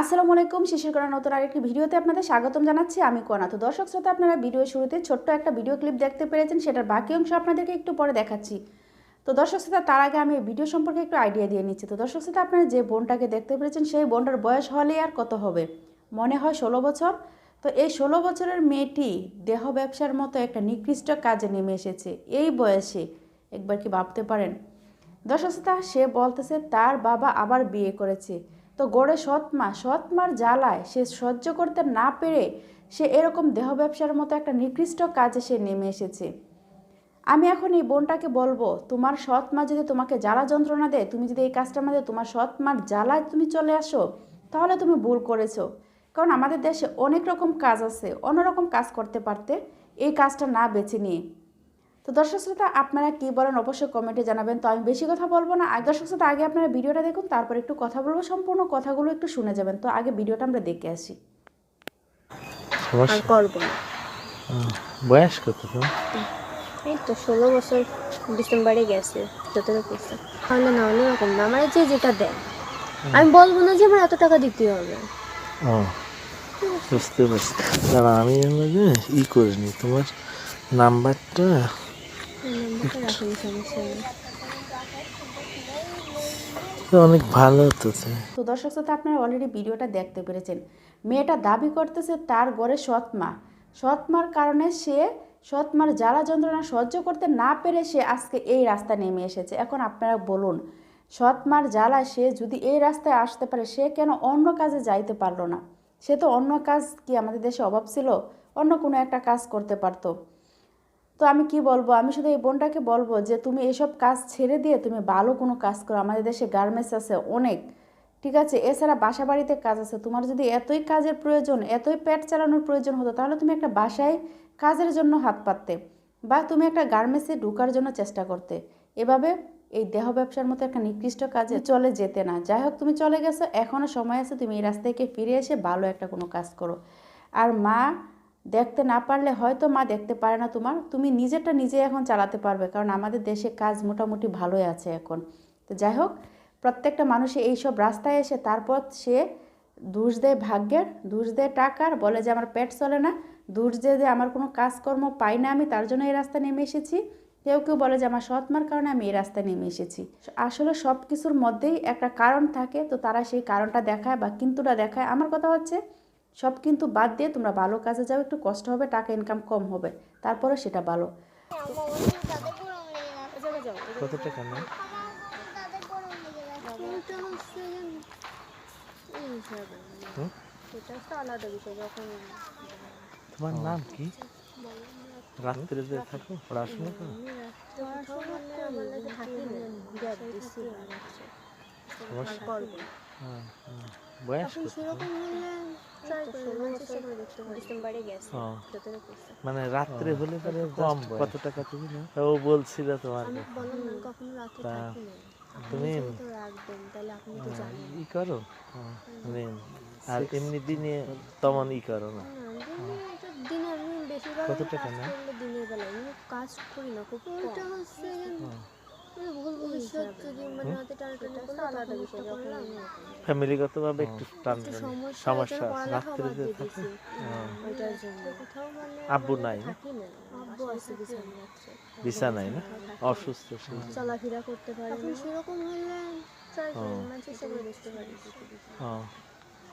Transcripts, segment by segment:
আসসালামু আলাইকুম শিশির করা নতুন আরেকটি ভিডিওতে আপনাদের স্বাগতম জানাচ্ছি। আমি কোনা। তো দর্শক শ্রোতা, আপনারা ভিডিও শুরুতে ছোট্ট একটা ভিডিও ক্লিপ দেখতে পেরেছেন, সেটার বাকি অংশ আপনাদেরকে একটু পরে দেখাচ্ছি। তো দর্শক শ্রোতা, তার আগে আমি এই ভিডিও সম্পর্কে একটু আইডিয়া দিয়ে নিচ্ছি। তো দর্শক শ্রোতা, আপনারা যে বোনটাকে দেখতে পেরেছেন, সেই বোনটার বয়স হলে আর কত হবে? মনে হয় ষোলো বছর। তো এই ষোলো বছরের মেয়েটি দেহ ব্যবসার মতো একটা নিকৃষ্ট কাজে নেমে এসেছে। এই বয়সে, একবার কি ভাবতে পারেন? দর্শক শ্রোতা, সে বলতেছে, তার বাবা আবার বিয়ে করেছে। তো গড়ে সৎ মা সৎ মার জ্বালায় সে সহ্য করতে না পেরে সে এরকম দেহ ব্যবসার মতো একটা নিকৃষ্ট কাজে সে নেমে এসেছে। আমি এখন এই বোনটাকে বলব, তোমার সৎ মা যদি তোমাকে জ্বালা যন্ত্রণা দেয়, তুমি যদি এই কাজটার মধ্যে তোমার সৎ মার জ্বালায় তুমি চলে আসো, তাহলে তুমি ভুল করেছ। কারণ আমাদের দেশে অনেক রকম কাজ আছে, অন্যরকম কাজ করতে পারতে এই কাজটা না বেছে নিয়ে। তো দর্শক শ্রোতা আপনারা কি বলেন অবশ্যই কমেন্টে জানাবেন। তো আমি বেশি কথা বলব না। আর দর্শক শ্রোতা আগে আপনারা ভিডিওটা দেখুন তারপর একটু কথা বলব। সম্পূর্ণ কথাগুলো একটু শুনে যাবেন। তো আগে ভিডিওটা আমরা দেখে আসি। আর করব না। বয়স কত এই তো ষোলো বছর ডিসেম্বরে গেছে সতেরো পয়সা তাহলে না হলে এরকম না আমার যে যেটা দেয়। আমি বলব না যে আমার এত টাকা দিতে হবে। ও বুঝতে পারছি। দাঁড়া আমি হলো যে ই করে নি তোমার নাম্বারটা এই নাম্বারটা রাখুন সমস্যা নেই তো অনেক ভালো তো তো দর্শক শ্রোতা, আপনারা অলরেডি ভিডিওটা দেখতে পেরেছেন। মেয়েটা দাবি করতেছে তার ঘরে সৎ মা। সৎ কারণে সে, সৎ মার জ্বালা যন্ত্রণা সহ্য করতে না পেরে সে আজকে এই রাস্তা নেমে এসেছে। এখন আপনারা বলুন, সৎ মার জ্বালা সে যদি এই রাস্তায় আসতে পারে, সে কেন অন্য কাজে যাইতে পারল না? সে তো অন্য কাজ কি আমাদের দেশে অভাব ছিল? অন্য কোনো একটা কাজ করতে পারতো। তো আমি কি বলব? আমি শুধু এই বোনটাকে বলব যে, তুমি এসব কাজ ছেড়ে দিয়ে তুমি ভালো কোনো কাজ করো। আমাদের দেশে গার্মেন্টস আছে অনেক, ঠিক আছে? এছাড়া বাসা বাড়িতে কাজ আছে। তোমার যদি এতই কাজের প্রয়োজন, এতই পেট চালানোর প্রয়োজন হতো, তাহলে তুমি একটা বাসায় কাজের জন্য হাত পাততে বা তুমি একটা গার্মেন্টসে ঢোকার জন্য চেষ্টা করতে। এভাবে এই দেহ ব্যবসার মতো একটা নিকৃষ্ট কাজে চলে যেতে না। যাই হোক, তুমি চলে গেছো এখনও সময় আছে, তুমি এই রাস্তায় ফিরে এসে ভালো একটা কোনো কাজ করো। আর মা দেখতে না পারলে হয়তো মা দেখতে পারে না তোমার। তুমি নিজেরটা নিজে এখন চালাতে পারবে, কারণ আমাদের দেশে কাজ মোটামুটি ভালোই আছে এখন। তো যাই হোক, প্রত্যেকটা মানুষে এইসব রাস্তায় এসে তারপর সে দোষ দেয় ভাগ্যের, দোষ দেয় টাকার, বলে যে আমার পেট চলে না, দোষ দেয় যে আমার কোনো কাজকর্ম পাই না আমি, তার জন্য এই রাস্তায় নেমে এসেছি। কেউ কেউ বলে যে আমার সৎমার কারণে আমি এই রাস্তায় নেমে এসেছি। আসলে সব কিছুর মধ্যেই একটা কারণ থাকে, তো তারা সেই কারণটা দেখায় বা কিন্তুটা দেখায়। আমার কথা হচ্ছে সব কিন্তু বাদ দিয়ে তোমরা ভালো কাজে যাও, একটু কষ্ট হবে, টাকা ইনকাম কম হবে, তারপরে সেটা ভালো। তোমার নাম কি? রাত্রে থাকো, পড়াশোনা করো? সমস্যা মানে রাত্রে হলে পরে কম কত টাকা তুমি নাও? ও বলছিল তোমার না তুমি ই করো মানে আর এমনি দিনে তেমন ই করো না না, কত টাকা দিনের বেলায় কাজ করি না খুব মানে হাতে টানাটানি করলে আলাদা বিষয় যখন আমি ফ্যামিলিগত ভাবে একটু টান সমস্যা রাত্রে যে থাকো কোথাও মানে আব্বু নাই? না। থাকি না? অসুস্থ চলাফেরা করতে পারে সেরকম হলে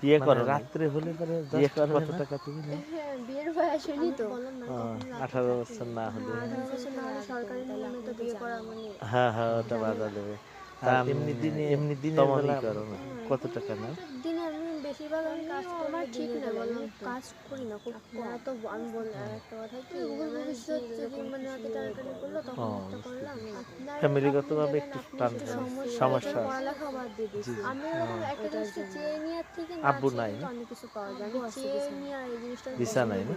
করি মানে করে বিয়ে রাত্রে হলে পরে বিয়ে করো কত টাকা তুমি নাও? হ্যাঁ বিয়ের বয়স হয়নি তো। বললাম না ও, আঠারো বছর না হলে। না সরকারি নিয়মে তো বিয়ে করা মানে। হ্যাঁ হ্যাঁ ওটা বাধা দেবে। এমনি দিনে এমনি দিনে না কত টাকা আমি বেশিরভাগ আমি কাজ আমার ঠিক না বললাম কাজ করি না খুব তো আমি বললাম আর একটা কথা কি ভুল ভবিষ্যৎ যদি মানে টানাটানি করল তখন একটা করলাম ফ্যামিলিগত একটু টান। সমস্যা পড়ালেখা বাদ দিয়ে দিচ্ছি আমি একটা জিনিসটা চেয়ে নেওয়ার থেকে আব্বু নাই? অনেক কিছু পাওয়া যায়। আমি চেয়ে নিয়ে আর এই জিনিসটা বিছানায় না?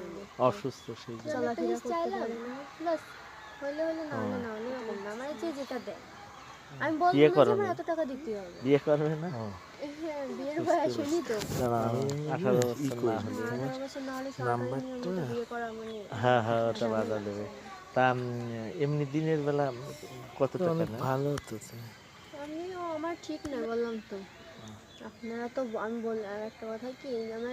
অসুস্থ সেই জন্য। চলাফেরা করতে পারি না। প্লাস হলে হলে না হলে না হলে এরকম না। আমার যে যেটা দেয়। আমি বলব না যে আমার এত টাকা দিতে হবে। বিয়ে করবে না? হ্যাঁ করা মানে হ্যাঁ হ্যাঁ ওটা বাধা দেবে। তা এমনি দিনের বেলা কত টাকা ভালো হতো আমিও আমার ঠিক না বললাম তো। আপনারা তো আমি বল আর একটা কথা কি আমার